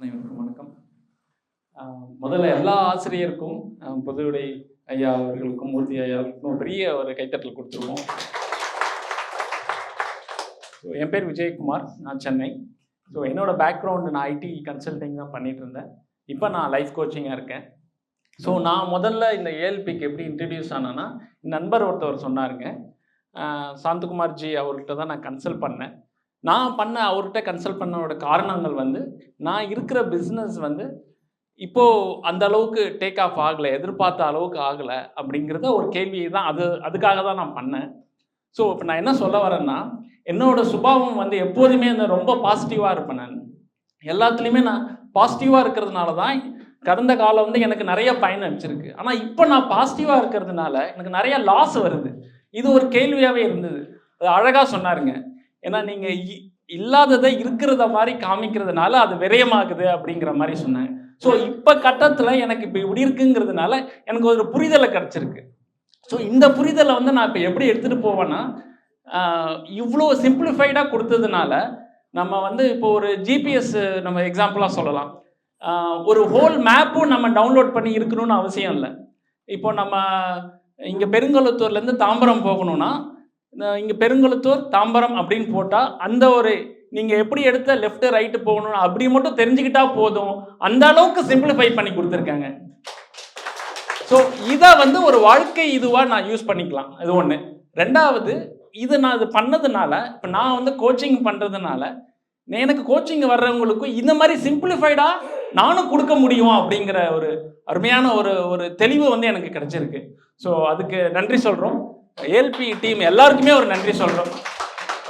அனைவருக்கும் வணக்கம். முதல்ல எல்லா ஆசிரியருக்கும் புதுவிடை புதுவுடை ஐயா அவர்களுக்கும் மூர்த்தி ஐயாவுக்கும் பெரிய ஒரு கைத்தட்டல் கொடுத்துருவோம். ஸோ என் பேர் விஜயகுமார். நான் சென்னை. ஸோ என்னோட பேக்ரவுண்டு நான் ஐடி கன்சல்டிங் தான் பண்ணிட்டு இருந்தேன். இப்போ நான் லைஃப் கோச்சிங்காக இருக்கேன். ஸோ நான் முதல்ல இந்த ஏஎல்பிக்கு எப்படி இன்ட்ரடியூஸ் ஆனேன்னா நண்பர் ஒருத்தவர் சொன்னாருங்க. சாந்தகுமார்ஜி சாந்தகுமார் ஜி அவர்கிட்ட தான் நான் கன்சல்ட் பண்ணேன். நான் பண்ண அவர்கிட்ட கன்சல்ட் பண்ணோட காரணங்கள் வந்து நான் இருக்கிற பிஸ்னஸ் வந்து இப்போ அந்த அளவுக்கு டேக் ஆஃப் ஆகலை எதிர்பார்த்த அளவுக்கு ஆகலை அப்படிங்கிறத ஒரு கேள்வி தான் அது அதுக்காக தான் நான் பண்ணேன். ஸோ இப்போ நான் என்ன சொல்ல வரேன்னா என்னோட சுபாவம் வந்து எப்போதுமே அந்த ரொம்ப பாசிட்டிவாக இருப்பேன் நான். எல்லாத்துலேயுமே நான் பாசிட்டிவாக இருக்கிறதுனால தான் கடந்த காலம் வந்து எனக்கு நிறைய பயன் அளிச்சிருக்கு. ஆனால் இப்போ நான் பாசிட்டிவாக இருக்கிறதுனால எனக்கு நிறைய லாஸ் வருது. இது ஒரு கேள்வியாகவே இருந்தது. அது அழகாக சொன்னாருங்க. ஏன்னா நீங்கள் இல்லாததை இருக்கிறத மாதிரி காமிக்கிறதுனால அது விரயமாகுது அப்படிங்கிற மாதிரி சொன்னாங்க. ஸோ இப்போ கட்டத்தில் எனக்கு இப்போ இப்படி இருக்குங்கிறதுனால எனக்கு ஒரு புரிதலை கிடச்சிருக்கு. ஸோ இந்த புரிதலை வந்து நான் இப்போ எப்படி எடுத்துகிட்டு போவேன்னா இவ்வளோ சிம்பிளிஃபைடாக கொடுத்ததுனால நம்ம வந்து இப்போ ஒரு ஜிபிஎஸ் நம்ம எக்ஸாம்பிளாக சொல்லலாம். ஒரு ஹோல் மேப்பும் நம்ம டவுன்லோட் பண்ணி இருக்கணும்னு அவசியம் இல்லை. இப்போ நம்ம இங்கே பெருங்கலத்தூர்லேருந்து தாம்பரம் போகணும்னா இங்கே பெருங்குளத்தூர் தாம்பரம் அப்படின்னு போட்டால் அந்த ஒரு நீங்கள் எப்படி எடுத்த லெஃப்ட் ரைட்டு போகணும் அப்படி மட்டும் தெரிஞ்சுக்கிட்டா போதும். அந்த அளவுக்கு சிம்பிளிஃபை பண்ணி கொடுத்துருக்காங்க. ஸோ இதை வந்து ஒரு வாழ்க்கை இதுவாக நான் யூஸ் பண்ணிக்கலாம். இது ஒன்று ரெண்டாவது இது நான் இது பண்ணதுனால இப்போ நான் வந்து கோச்சிங் பண்ணுறதுனால எனக்கு கோச்சிங் வர்றவங்களுக்கும் இந்த மாதிரி சிம்பிளிஃபைடாக நானும் கொடுக்க முடியும் அப்படிங்கிற ஒரு அருமையான ஒரு ஒரு தெளிவு வந்து எனக்கு கிடைச்சிருக்கு. ஸோ அதுக்கு நன்றி சொல்கிறோம் ஏஎல்பி டீம் எல்லாருக்குமே ஒரு நன்றி சொல்கிறோம்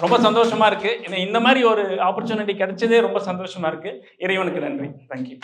ரொம்ப சந்தோஷமாக இருக்குது இந்த மாதிரி ஒரு ஆப்பர்ச்சுனிட்டி கிடைச்சதே ரொம்ப சந்தோஷமாக இருக்குது இறைவனுக்கு நன்றி. தேங்க்யூ